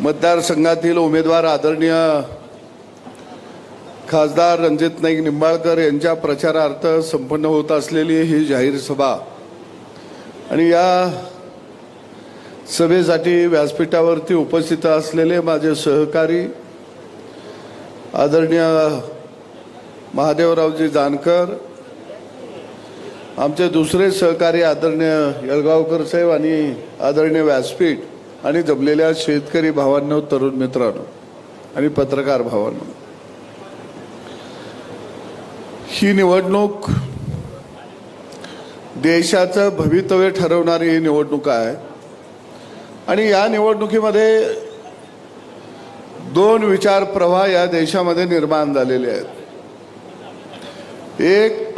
मतदारसंघातील उमेदवार आदरणीय खासदार रणजित नाईक निंबाळकर यांच्या प्रचारार्थ संपन्न होत असलेली ही जाहीर सभा. आणि या सभेसाठी व्यासपीठावरती उपस्थित असलेले माझे सहकारी आदरणीय महादेवरावजी जानकर आमचे दुसरे सहकारी आदरणीय यळगावकर साहेब आणि आदरणीय व्यासपीठ आणि जमलेल्या शेतकरी भावांनो तरुण मित्रांनो आणि पत्रकार भावांनो. ही निवडणूक देशाचं भवितव्य ठरवणारी ही निवडणूक आहे. आणि या निवडणुकीमध्ये दोन विचार प्रवाह या देशामध्ये निर्माण झालेले आहेत. एक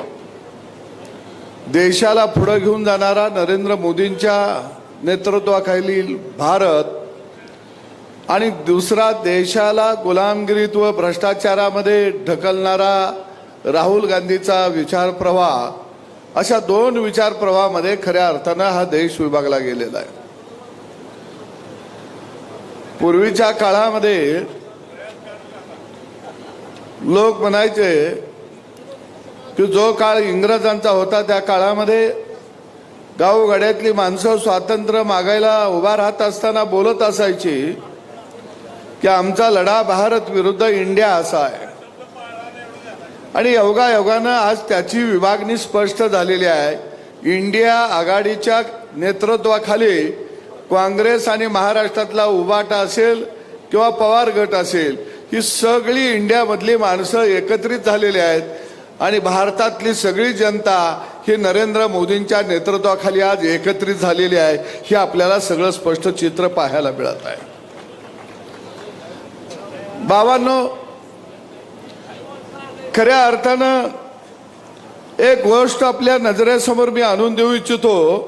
देशाला पुढे घेऊन जाणारा नरेंद्र मोदींच्या नेतृत्वाखालील भारत आणि दुसरा देशाला गुलामगिरीत व भ्रष्टाचारामध्ये ढकलणारा राहुल गांधीचा विचार प्रवाह अशा दोन विचार प्रवाहामध्ये खऱ्या अर्थानं हा देश विभागला गेलेला आहे. पूर्वीच्या काळामध्ये लोक म्हणायचे की जो काळ इंग्रजांचा होता त्या काळामध्ये गावगाड्यातली माणसं स्वातंत्र्य मागायला उभा राहत असताना बोलत असायची की आमचा लढा भारत विरुद्ध इंडिया असा आहे. आणि योगा योगानं आज त्याची विभागणी स्पष्ट झालेली आहे. इंडिया आघाडीच्या नेतृत्वाखाली काँग्रेस आणि महाराष्ट्रातला उबाटा असेल किंवा पवार गट असेल ही सगळी इंडियामधली माणसं एकत्रित झालेली आहेत. आणि भारतातली सगळी जनता ही नरेंद्र मोदींच्या नेतृत्वाखाली आज एकत्रित झालेली आहे. हे आपल्याला सगळं स्पष्ट चित्र पाहायला मिळत आहे. बाबांनो खऱ्या अर्थानं एक गोष्ट आपल्या नजरेसमोर मी आणून देऊ इच्छितो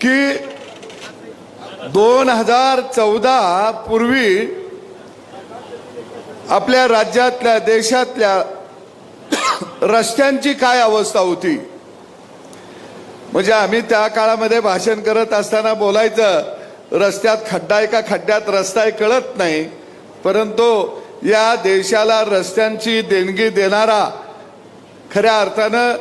की दोन हजार चौदा पूर्वी आपल्या राज्यातल्या देशातल्या रस्त्यांची काय अवस्था होती? म्हणजे आम्ही त्या काळामध्ये भाषण करत असताना बोलायचं रस्त्यात खड्डा आहे का खड्ड्यात रस्ता आहे कळत नाही. परंतु या देशाला रस्त्यांची देणगी देणारा खऱ्या अर्थानं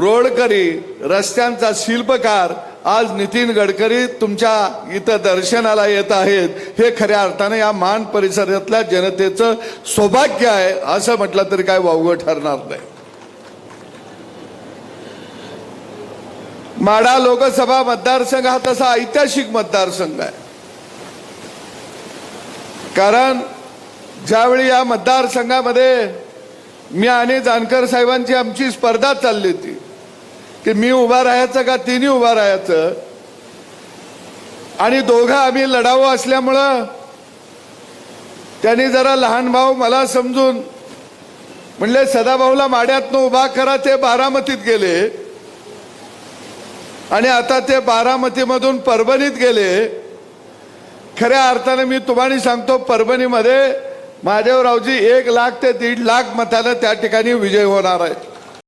रोडकरी रस्त्यांचा शिल्पकार आज नितीन गडकरी तुमच्या इथं दर्शनाला येत आहेत. हे खऱ्या अर्थाने या मान परिसरातल्या जनतेचं सौभाग्य आहे असं म्हटलं तरी काय वावगं ठरणार नाही. माढा लोकसभा मतदारसंघ हा तसा ऐतिहासिक मतदारसंघ आहे. कारण ज्यावेळी या मतदारसंघामध्ये मी आणि जानकर साहेबांची आमची स्पर्धा चालली होती की मी उभा राहायचं का तिन्ही उभा राहायचं? आणि दोघं आम्ही लढावं असल्यामुळं त्यांनी जरा लहान भाऊ मला समजून म्हणले सदाभाऊला माड्यातनं उभा करा. ते बारामतीत गेले. आणि आता ते बारामतीमधून परभणीत गेले. खऱ्या अर्थाने मी तुम्हाला सांगतो परभणीमध्ये महादेवरावजी एक लाख ते दीड लाख मतानं त्या ठिकाणी विजय होणार आहे